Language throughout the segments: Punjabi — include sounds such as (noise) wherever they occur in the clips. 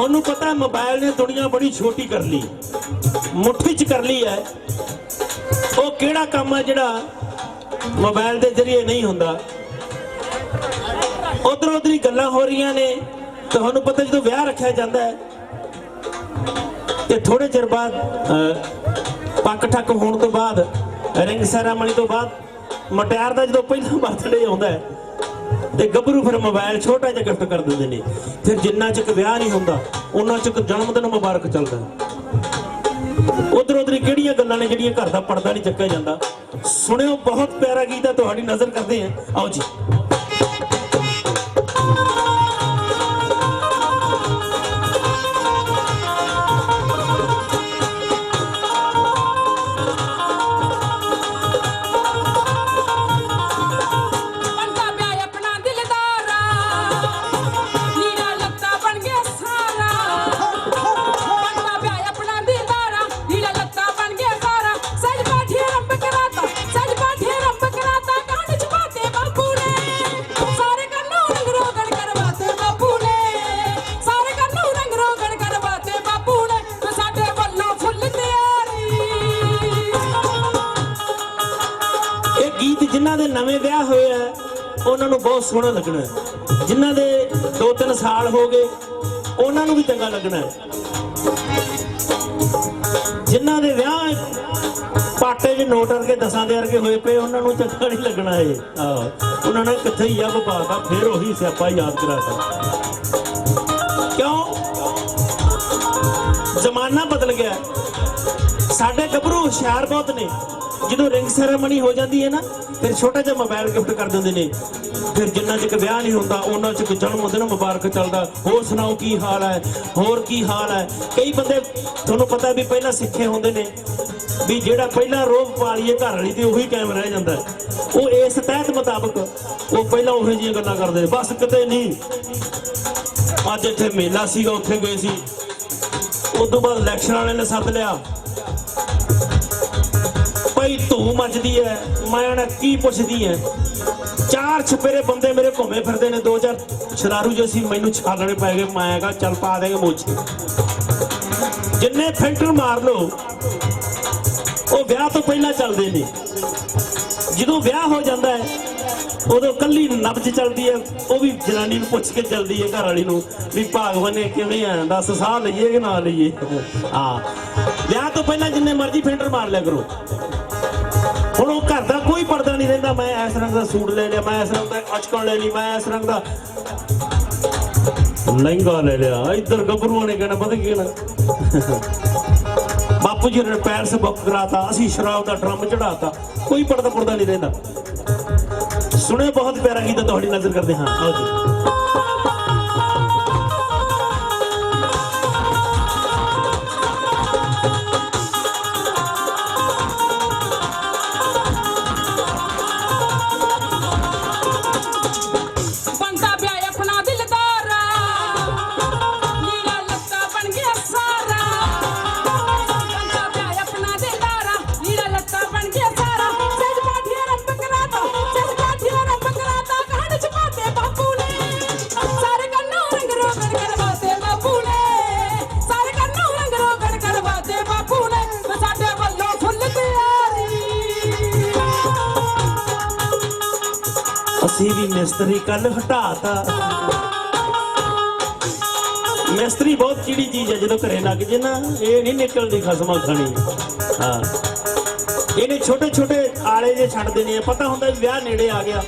ਤੁਹਾਨੂੰ ਪਤਾ ਹੈ ਮੋਬਾਈਲ ਨੇ ਦੁਨੀਆ ਬੜੀ ਛੋਟੀ ਕਰ ਲਈ। ਮੁੱਠੀ 'ਚ ਕਰ ਲਈ ਹੈ। ਉਹ ਕਿਹੜਾ ਕੰਮ ਹੈ ਜਿਹੜਾ ਮੋਬਾਈਲ ਦੇ ਜ਼ਰੀਏ ਨਹੀਂ ਹੁੰਦਾ? ਉਧਰ ਉਧਰ ਹੀ ਗੱਲਾਂ ਹੋ ਰਹੀਆਂ ਨੇ। ਤੁਹਾਨੂੰ ਪਤਾ ਜਦੋਂ ਵਿਆਹ ਰੱਖਿਆ ਜਾਂਦਾ ਹੈ, ਤੇ ਥੋੜੇ ਚਿਰ ਬਾਅਦ ਪੱਕ ਠੱਕ ਹੋਣ ਤੋਂ ਬਾਅਦ ਰਿੰਗ ਸੈਰਾਮਨੀ ਤੋਂ ਬਾਅਦ, ਮਟਿਆਰ ਦਾ ਜਦੋਂ ਪਹਿਲਾ ਬਰਥਡੇ ਆਉਂਦਾ ਹੈ, ਤੇ ਗੱਭਰੂ ਫਿਰ ਮੋਬਾਈਲ ਛੋਟਾ ਜਿਹਾ ਗਿਫਟ ਕਰ ਦਿੰਦੇ ਨੇ। ਫਿਰ ਜਿੰਨਾ ਚਿਰ ਵਿਆਹ ਨਹੀਂ ਹੁੰਦਾ ਉਹਨਾਂ ਚਿਰ ਜਨਮ ਦਿਨ ਮੁਬਾਰਕ ਚੱਲਦਾ ਉਧਰ ਉਧਰ ਕਿਹੜੀਆਂ ਗੱਲਾਂ ਨੇ ਜਿਹੜੀਆਂ ਘਰ ਦਾ ਪਰਦਾ ਨਹੀਂ ਚੱਕਿਆ ਜਾਂਦਾ? ਸੁਣਿਓ, ਬਹੁਤ ਪਿਆਰਾ ਗੀਤ ਹੈ, ਤੁਹਾਡੀ ਨਜ਼ਰ ਕਰਦੇ ਹਾਂ। ਆਓ ਜੀ। ਉਹਨਾਂ ਨੂੰ ਬਹੁਤ ਸੋਹਣਾ ਲੱਗਣਾ ਹੈ। ਜਿਨ੍ਹਾਂ ਦੇ 2-3 ਸਾਲ ਹੋ ਗਏ, ਉਹਨਾਂ ਨੂੰ ਵੀ ਚੰਗਾ ਲੱਗਣਾ ਹੈ। ਜਿਨ੍ਹਾਂ ਦੇ ਵਿਆਹ ਪਾਟੇ 'ਚ ਨੋਟ ਵਰਗੇ ਦਸਾਂ ਦੇ ਵਰਗੇ ਹੋਏ ਪਏ, ਉਹਨਾਂ ਨੂੰ ਚੰਗਾ ਨਹੀਂ ਲੱਗਣਾ ਇਹ। ਆਹ, ਉਹਨਾਂ ਨੇ ਕਿੱਥੇ ਹੀ ਆ ਵਪਾਰਦਾ ਫਿਰ ਉਹੀ ਸਿਆਪਾ ਯਾਦ ਕਰਾਤਾ। ਕਿਉਂ? ਜ਼ਮਾਨਾ ਬਦਲ ਗਿਆ। ਸਾਡੇ ਗੱਭਰੂ ਹੁਸ਼ਿਆਰ ਬਹੁਤ ਨੇ। ਜਦੋਂ ਰਿੰਗ ਸੈਰੇਮਨੀ ਹੋ ਜਾਂਦੀ ਹੈ ਨਾ, ਫਿਰ ਛੋਟਾ ਜਿਹਾ ਮੋਬਾਈਲ ਗਿਫਟ ਕਰ ਦਿੰਦੇ ਨੇ। ਫਿਰ ਜਿੰਨਾ ਚਿਰ ਵਿਆਹ ਨਹੀਂ ਹੁੰਦਾ, ਉਹਨਾਂ ਚਿਰ ਜਨਮ ਦਿਨ ਮੁਬਾਰਕ ਚੱਲਦਾ। ਹੋਰ ਸੁਣਾਓ ਕੀ ਹਾਲ ਹੈ? ਹੋਰ ਕੀ ਹਾਲ ਹੈ? ਕਈ ਬੰਦੇ ਤੁਹਾਨੂੰ ਪਤਾ ਵੀ ਪਹਿਲਾਂ ਸਿੱਖੇ ਹੁੰਦੇ ਨੇ ਵੀ ਜਿਹੜਾ ਪਹਿਲਾਂ ਰੋਗ ਪਾਲੀਏ ਘਰ ਵਾਲੀ ਤੇ ਉਹੀ ਕਾਇਮ ਰਹਿ ਜਾਂਦਾ ਉਹ ਇਸ ਤਹਿਤ ਮੁਤਾਬਕ ਉਹ ਪਹਿਲਾਂ ਉਹੋ ਜਿਹੀਆਂ ਗੱਲਾਂ ਕਰਦੇ ਨੇ। ਬਸ ਕਿਤੇ ਨਹੀਂ। ਅੱਜ ਇੱਥੇ ਮੇਲਾ ਸੀਗਾ, ਉੱਥੇ ਗਏ ਸੀ। ਉਸ ਤੋਂ ਬਾਅਦ ਇਲੈਕਸ਼ਨ ਵਾਲੇ ਨੇ ਸੱਦ ਲਿਆ। ਭਾਈ ਐ ਮੈਂ ਉਹਨਾਂ ਕੀ ਪੁੱਛਦੀ ਐ ਚਾਰ ਛਪੇਰੇ ਬੰਦੇ ਮੇਰੇ ਘੁੰਮੇ ਫਿਰਦੇ ਨੇ, ਦੋ ਚਾਰ ਸ਼ਰਾਰੂ ਜੋ ਸੀ, ਮੈਨੂੰ ਛਾਲਣੇ ਪੈ ਗਏ, ਮੈਂ ਕਹਾ ਚੱਲ ਪਾ ਦੇਗੇ ਮੋਛੇ ਜਿੰਨੇ ਫੈਂਟਰ ਮਾਰ ਲੋ ਉਹ ਵਿਆਹ ਤੋਂ ਪਹਿਲਾਂ ਚੱਲਦੇ ਨੇ। ਜਦੋਂ ਵਿਆਹ ਹੋ ਜਾਂਦਾ ਹੈ, ਉਦੋਂ ਕੱਲੀ ਨਬਜ ਚੱਲਦੀ ਹੈ, ਉਹ ਵੀ ਜਨਾਨੀ ਨੂੰ ਪੁੱਛ ਕੇ ਚੱਲਦੀ ਹੈ ਘਰ ਵਾਲੀ ਨੂੰ ਵੀ, ਭਾਗਵਾਨ ਨੇ ਕਿਵੇਂ ਆ? ਦੱਸ, ਸਾਹ ਲਈਏ ਕਿ ਨਾ ਲਈਏ? ਹਾਂ। ਵਿਆਹ ਤੋਂ ਪਹਿਲਾਂ ਜਿੰਨੇ ਮਰਜ਼ੀ ਫੈਂਟਰ ਮਾਰ ਲਿਆ ਕਰੋ। ਹੁਣ ਉਹ ਘਰ ਦਾ ਕੋਈ ਪਰਦਾ ਨਹੀਂ ਰਹਿੰਦਾ। ਮੈਂ ਇਸ ਰੰਗ ਦਾ ਸੂਟ ਲੈ ਲਿਆ, ਮੈਂ ਇਸ ਰੰਗ ਦਾ ਅਚਕਣ ਲੈ ਲਈ, ਮੈਂ ਇਸ ਰੰਗ ਦਾ ਲਹਿੰਗਾ ਲੈ ਲਿਆ। ਇੱਧਰ ਗੱਭਰੂਆਂ ਨੇ ਕਹਿਣਾ, ਪਤਾ ਕੀ ਕਹਿਣਾ? (laughs) ਬਾਪੂ ਜੀ ਨੇ ਪੈਰਸ ਬੁੱਕ ਕਰਾਤਾ, ਅਸੀਂ ਸ਼ਰਾਬ ਦਾ ਡਰਮ ਚੜਾਤਾ ਕੋਈ ਪਰਦਾ ਪਰਦਾ ਨਹੀਂ ਰਹਿੰਦਾ। ਸੁਣੇ ਬਹੁਤ ਪਿਆਰਾ ਗੀਤ ਤੁਹਾਡੀ ਨਜ਼ਰ ਕਰਦੇ ਹਾਂ। ਆਓ ਜੀ। ਵੀ ਮਿਸਤਰੀ ਕੱਲ ਹਟਾਤਾ। ਮਿਸਤਰੀ ਬਹੁਤ ਚੀੜੀ ਚੀਜ਼ ਹੈ ਜਦੋਂ ਘਰੇ ਲੱਗ ਜੇ ਨਾ, ਇਹ ਨਹੀਂ ਨਿਕਲਦੀ ਖਸਮਾਂ ਖਾਣੀ। ਹਾਂ। ਇਹਨੇ ਛੋਟੇ ਛੋਟੇ ਆਲੇ ਜੇ ਛੱਡਦੇ ਨੇ ਪਤਾ ਹੁੰਦਾ ਵੀ ਵਿਆਹ ਨੇੜੇ ਆ ਗਿਆ।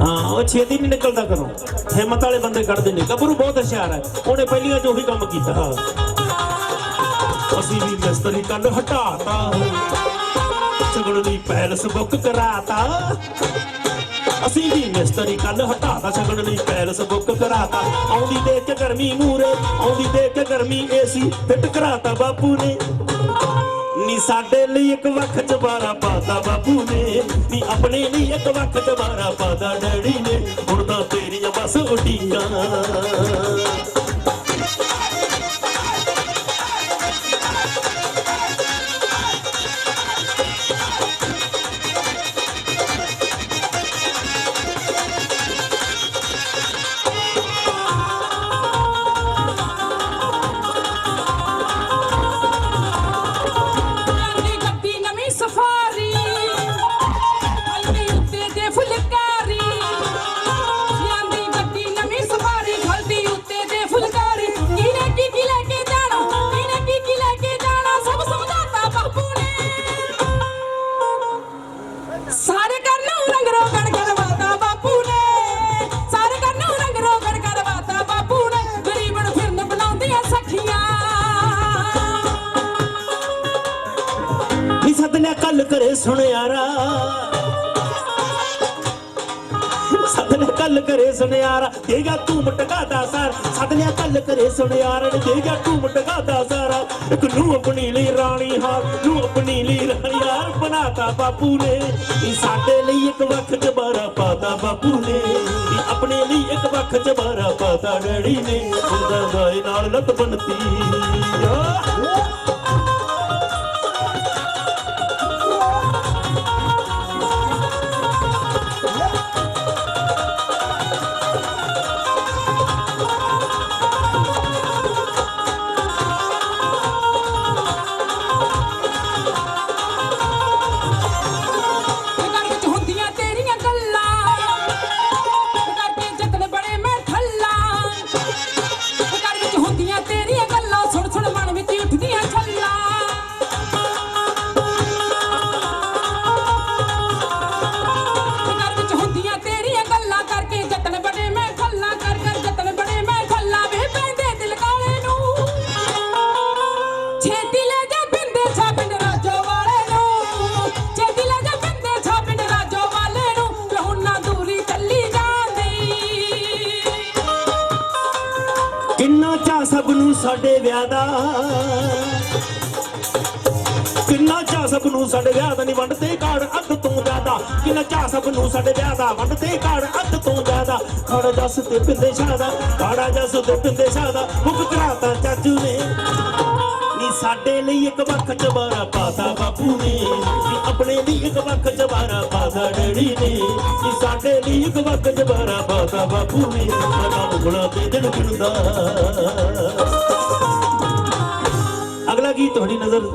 ਹਾਂ, ਉਹ ਛੇਤੀ ਨਹੀਂ ਨਿਕਲਦਾ ਘਰੋਂ। ਹਿੰਮਤ ਵਾਲੇ ਬੰਦੇ ਕੱਢਦੇ ਨੇ। ਗੱਭਰੂ ਬਹੁਤ ਹੁਸ਼ਿਆਰ ਹੈ ਉਹਨੇ ਪਹਿਲੀਆਂ 'ਚ ਉਹੀ ਕੰਮ ਕੀਤਾ। ਅਸੀਂ ਵੀ ਮਿਸਤਰੀ ਕੱਲ ਹਟਾਤਾ। ਚਗੜ ਦੀ ਪੈਲਸ ਬੁੱਕ ਕਰਾਤਾ। ਅਸੀਂ ਵੀ ਮਿਸਤਰੀ ਕੱਲ ਹਟਾਤਾ ਛਗਣ ਲਈ ਪੈਲਸ ਬੁੱਕ ਕਰਾਤਾ। ਆਉਂਦੀ ਦੇਖ ਕੇ ਗਰਮੀ ਮੂਰੇ ਆਉਂਦੀ ਦੇਖ ਕੇ ਗਰਮੀ ਏਸੀ ਫਿੱਟ ਕਰਾਤਾ ਬਾਪੂ ਨੇ। ਨੀ ਸਾਡੇ ਲਈ ਇੱਕ ਵੱਖ ਚਬਾਰਾ ਪਾਤਾ ਬਾਪੂ ਨੇ। ਨੀ ਆਪਣੇ ਲਈ ਇੱਕ ਵੱਖ ਚਬਾਰਾ ਪਾਤਾ ਡੈਡੀ ਨੇ। ਹੁਣ ਤਾਂ ਤੇਰੀਆਂ ਬਸ ਸਾਰੇ ਕਰਨ ਨੂੰ ਰੰਗ ਰੋਗਣ ਕਰਵਾਤਾ ਬਾਪੂ ਨੇ। ਸਾਰੇ ਕਰਨ ਨੂੰ ਰੰਗ ਰੋਗਣ ਕਰਵਾਤਾ ਬਾਪੂ ਨੇ। ਗਰੀਬ ਨੂੰ ਫਿਰਨ ਬਣਾਉਂਦੀਆਂ ਸਖੀਆਂ। ਵੀ ਸੱਦ ਲਿਆ ਕੱਲ ਕਰੇ ਸੁਣਿਆਰਾ। ਸੁਨਿਆਰਾ ਦੇਗਾ ਤੂੰ ਮਟਕਾਦਾ ਸਾਰ। ਸੱਤ ਨੇ ਕੱਲ ਕਰੇ ਸੁਨਿਆਰਾ ਦੇਗਾ ਤੂੰ ਮਟਕਾਦਾ ਸਾਰਾ। ਇੱਕ ਨੂੰ ਆਪਣੀ ਲਈ ਰਾਣੀ ਹਾਰ, ਨੂੰ ਆਪਣੀ ਲਈ ਰਾਣੀ ਹਾਰ ਬਣਾਤਾ ਬਾਪੂ ਨੇ। ਇਹ ਸਾਡੇ ਲਈ ਇੱਕ ਵੱਖ ਚਬਾਰਾ ਪਾਤਾ ਬਾਪੂ ਨੇ। ਇਹ ਆਪਣੇ ਲਈ ਇੱਕ ਵੱਖ ਚਬਾਰਾ ਪਾਤਾ ਡੈਡੀ ਨੇ। ਉਹਦਾ ਗਾਏ ਨਾਲ ਲੱਤ ਬੰਨਤੀ। ਸਾਡੇ ਵਿਆਹ ਦਾ। ਕਿੰਨਾ ਚਾ ਸਭ ਨੂੰ ਸਾਡੇ ਵਿਆਹ ਦਾ ਨਹੀਂ ਵੰਡ ਤੇ ਕਾੜ, ਅੱਧ ਤੋਂ ਜ਼ਿਆਦਾ। ਕਿੰਨਾ ਚਾ ਸਭ ਨੂੰ ਸਾਡੇ ਵਿਆਹ ਦਾ ਵੰਡ ਤੇ ਕਾੜ, ਅੱਧ ਤੋਂ ਜ਼ਿਆਦਾ। ਖੜ ਜਸ ਤੇ ਪਿੰਦੇ ਸ਼ਾਦਾ ਕਾੜਾ ਜਸ ਤੇ ਪਿੰਦੇ ਸ਼ਾਦਾ। ਮੁੱਕ ਕਰਾਤਾ ਚਾਚੂ ਨੇ। ਨੀ ਸਾਡੇ ਲਈ ਇੱਕ ਵੱਖ ਚਬਾਰਾ ਪਾਤਾ ਬਾਪੂ ਨੇ। ਆਪਣੇ ਲਈ ਇੱਕ ਵੱਖ ਜਵਾਰਾ ਪਾਤਾ ਡੈਡੀ ਨੇ ਨੀ ਸਾਡੇ ਲਈ ਇੱਕ ਵੱਖ ਜਵਾਰਾ ਪਾਤਾ ਬਾਪੂ ਨੇ ਮੈਂ ਉਂਗਲਾਂ ਤੇ ਦਿਨ ਗਿਣਦਾ। ਅਗਲਾ ਗੀਤ ਤੁਹਾਡੀ ਨਜ਼ਰ